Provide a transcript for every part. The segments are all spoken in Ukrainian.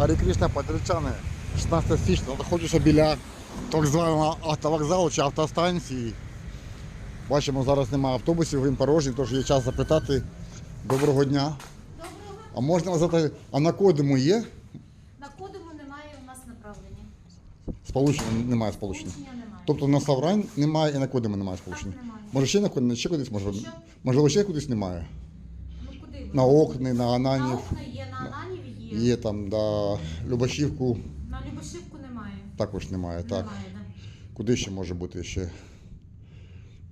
Гарі Кришна, Патричани, 16 січня, знаходжуся біля так званого автовокзалу чи автостанції. Бачимо, зараз немає автобусів, він порожній, тож є час запитати. Доброго дня. Доброго. А можна вас запитати, а на кодиму є? На кодиму немає у нас направлення. Сполучення немає сполучення. Сполучення немає. Тобто на Саврань немає і на кодиму немає сполучення. Так, немає. Може ще на кодиму, ще кудись може? Що? Можливо, ще кудись немає. Ну куди? На окни, на На окна є, на Ананів є. Є там, да, Любашівку На Любошивку немає. також немає. Так. Немає, да. Куди ще може бути ще?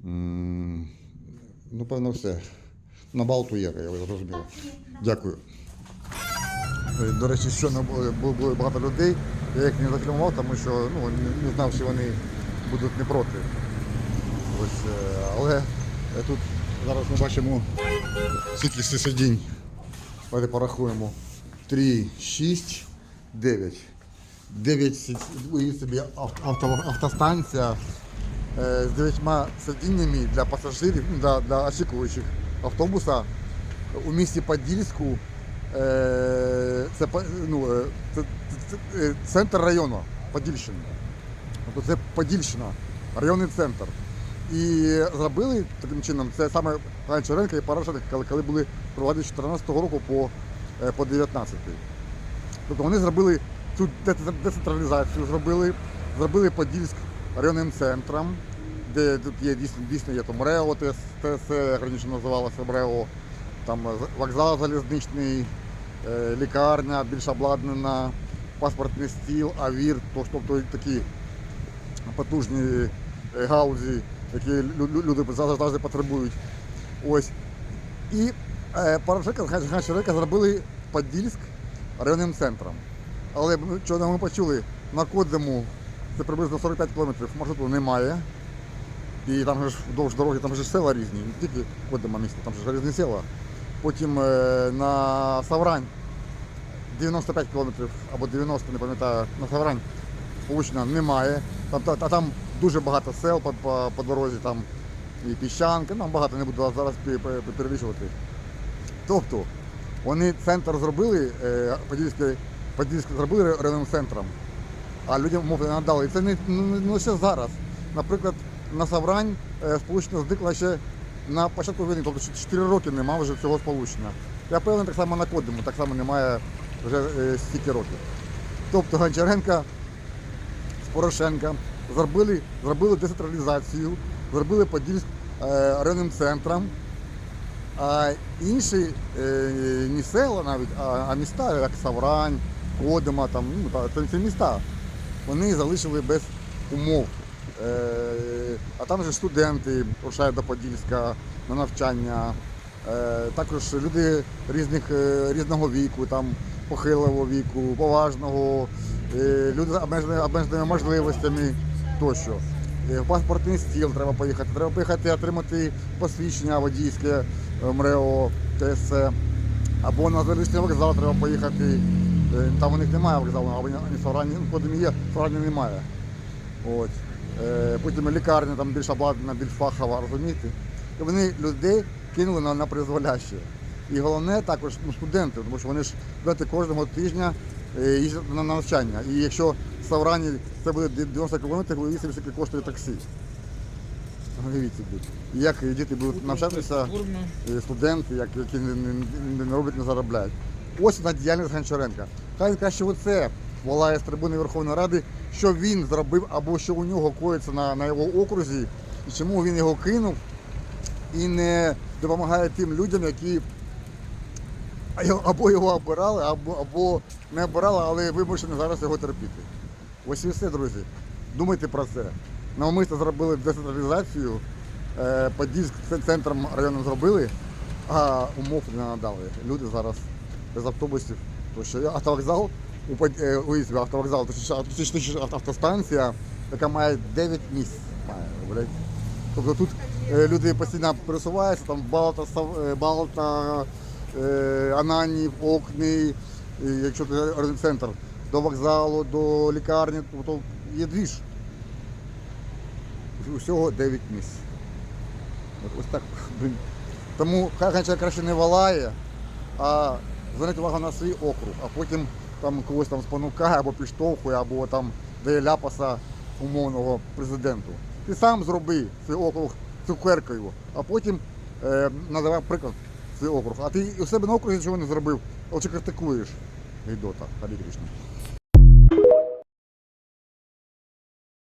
М, Ну, певно, все. На Балту є, я зрозумів. Так, є, да. Дякую. Е, До речі, щойно було, було- було багато людей. Я їх не закривав, тому що ну, не, не знав, що вони будуть не проти. Ось, е, але е, тут зараз ми бачимо скільки сидінь. Давайте порахуємо. 3, 6, 9. 9 сидінь. Уявіть собі авто, автостанція е, з 9 сидіннями для пасажирів, ну, для, для очікуючих автобуса у місті Подільську. Е, це, ну, е, це, це, це, е, центр району Подільщини. Тобто це Подільщина, районний центр. І зробили таким чином, це саме Гончаренко і Порошенко, коли, були проводити з 14 року по, по 19. Тобто вони зробили цю децентралізацію, зробили, зробили Подільськ районним центром, де тут є дійсно, дійсно є там РЕО, ТС, раніше називалося РЕО, там е, вокзал залізничний, е, лікарня більш обладнана, паспортний стіл, авір, то- тобто такі потужні е, гаузі, які лю- лю- люди завжди потребують. Ось. І Порошенко з Гончаренка зробили Подільськ районним центром. Але що ми почули, на Кодиму це приблизно 45 кілометрів, маршруту немає. І там ж вдовж дороги, там ж села різні, не тільки Кодима місто, там ж різні села. Потім е, на Саврань 95 кілометрів або 90, не пам'ятаю, на Саврань сполучення немає. Там, та, та- там дуже багато сел по, по, по дорозі, там і піщанки, нам багато не буду зараз пе- пе- пе- перелічувати. Тобто вони центр зробили, е, Подільське, Подільське зробили районним центром, а людям умов не надали. І це не, не лише зараз. Наприклад, на Саврань е, сполучення зникло ще на початку війни, тобто 4 роки немає вже цього сполучення. Я певний, так само на Кодиму, так само немає вже е, стільки років. Тобто Гончаренка з Порошенка зробили, зробили децентралізацію, зробили Подільськ е, районним центром. А інші е, не села навіть, а, міста, як Саврань, Кодима, там, ну, це, міста, вони залишили без умов. Е, а там же студенти рушають до Подільська на навчання. Е, також люди різних, різного віку, там, похилого віку, поважного, люди з обмеженими можливостями тощо. Е, паспортний стіл треба поїхати, треба поїхати отримати посвідчення водійське е, МРЕО, ТСЦ. Або на залізничний вокзал треба поїхати. Е, Там у них немає вокзалу, або Саврані, ну, є, Саврані немає. От. Потім лікарня там більш обладнана, більш фахова, розумієте? І вони людей кинули на, на призволяще. І головне також ну, студенти, тому що вони ж студенти кожного тижня їздять на навчання. І якщо Саврані це буде 90 кілометрів, уявіть собі, скільки коштує таксі. Уявіть собі. І як діти будуть навчатися, е, студенти, як, які не, не, не роблять, не заробляють. Ось на діяльність Гончаренка. Хай він краще оце волає з трибуни Верховної Ради, що він зробив або що у нього коїться на, на його окрузі, і чому він його кинув і не допомагає тим людям, які або його обирали, або, або не обирали, але вимушені зараз його терпіти. Ось і все, друзі. Думайте про це. Навмисно зробили децентралізацію, е, Подільськ центром району зробили, а умов не надали. Люди зараз без автобусів. То що автовокзал, у Под- е, автовокзал, точніше, автостанція, яка має 9 місць. Тобто тут е, люди постійно пересуваються, там Балта, Балта, Ананів, Окни, якщо це центр, до вокзалу, до лікарні, тобто є двіж. Усього 9 місць. Ось так. Тому хай краще не валає, а зверніть увагу на свій округ, а потім там когось там спонукає або підштовхує, або там дає ляпаса умовного президенту. Ти сам зроби свій округ цукеркою, а потім е, надавай приклад свій округ. А ти у себе на окрузі чого не зробив, а лише критикуєш. Гідота, Харі Кришна.